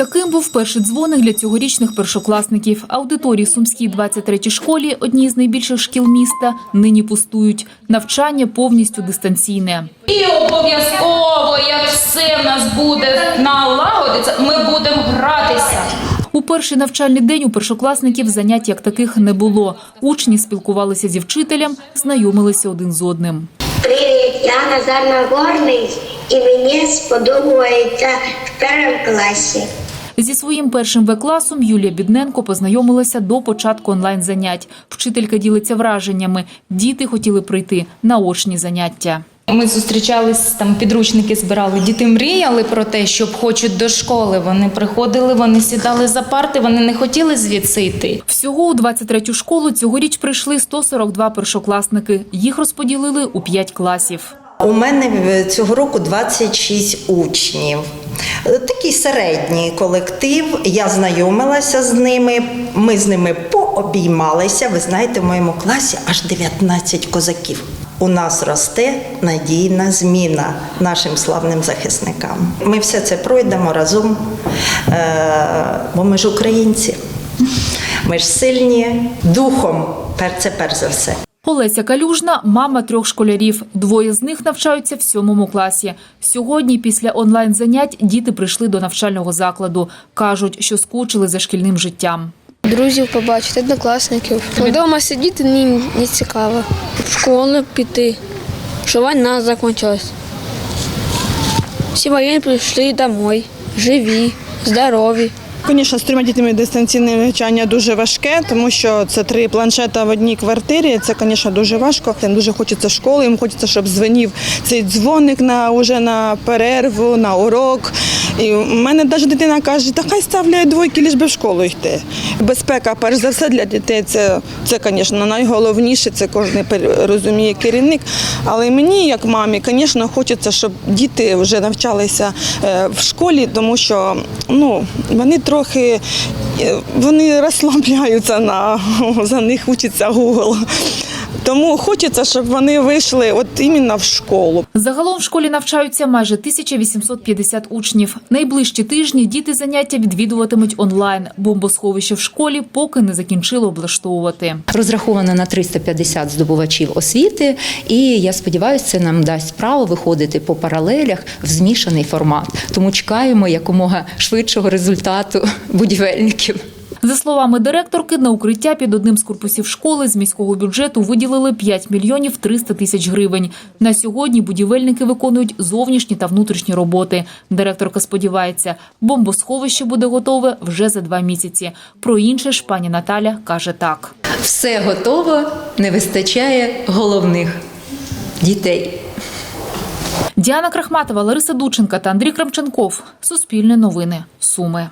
Таким був перший дзвоник для цьогорічних першокласників. Аудиторії Сумській 23-й школі, одній з найбільших шкіл міста, нині пустують. Навчання повністю дистанційне. І обов'язково, як все в нас буде налагодиться, ми будемо гратися. У перший навчальний день у першокласників занять як таких не було. Учні спілкувалися зі вчителем, знайомилися один з одним. Привіт, я Назар Нагорний і мені сподобається в першому класі. Зі своїм першим В-класом Юлія Бідненко познайомилася до початку онлайн-занять. Вчителька ділиться враженнями. Діти хотіли прийти на очні заняття. Ми зустрічались там, підручники збирали. Діти мріяли про те, щоб хочуть до школи. Вони приходили, вони сідали за парти, вони не хотіли звідси йти. Всього у 23-ю школу цьогоріч прийшли 142 першокласники. Їх розподілили у 5 класів. У мене цього року 26 учнів. Е, Такий середній колектив. Я знайомилася з ними. Ми з ними пообіймалися. Ви знаєте, в моєму класі аж 19 козаків. У нас росте надійна зміна нашим славним захисникам. Ми все це пройдемо разом, е, бо ми ж українці. Ми ж сильні духом, це перш за все. Олеся Калюжна – мама трьох школярів. Двоє з них навчаються в сьомому класі. Сьогодні, після онлайн-занять, діти прийшли до навчального закладу. Кажуть, що скучили за шкільним життям. Друзів побачити, однокласників. Вдома сидіти ні, не цікаво. В школу піти, що війна закінчилась. Всі воєнні прийшли домой, живі, здорові. Звісно, з трьома дітьми дистанційне навчання дуже важке, тому що це три планшета в одній квартирі. Це, звісно, дуже важко. Їм дуже хочеться школи, їм хочеться, щоб дзвонив цей дзвоник на уже на перерву, на урок. І в мене навіть дитина каже, та хай ставляє двойки, ліж би в школу йти. Безпека, перш за все, для дітей це, це звісно, найголовніше. Це кожен розуміє керівник. Але мені, як мамі, звісно, хочеться, щоб діти вже навчалися е, в школі, тому що ну, вони трохи е, вони розслабляються на за них учиться Google. Тому хочеться, щоб вони вийшли от іменно в школу. Загалом в школі навчаються майже 1850 учнів. Найближчі тижні діти заняття відвідуватимуть онлайн. Бомбосховище в школі поки не закінчили облаштовувати. розраховано на 350 здобувачів освіти, і я сподіваюся, це нам дасть право виходити по паралелях в змішаний формат. Тому чекаємо якомога швидшого результату будівельників. За словами директорки, на укриття під одним з корпусів школи з міського бюджету виділили 5 мільйонів 300 тисяч гривень. На сьогодні будівельники виконують зовнішні та внутрішні роботи. Директорка сподівається, бомбосховище буде готове вже за два місяці. Про інше ж пані Наталя каже так. Все готово, не вистачає головних дітей. Діана Крахматова, Лариса Дученка та Андрій Крамченков. Суспільне новини. Суми.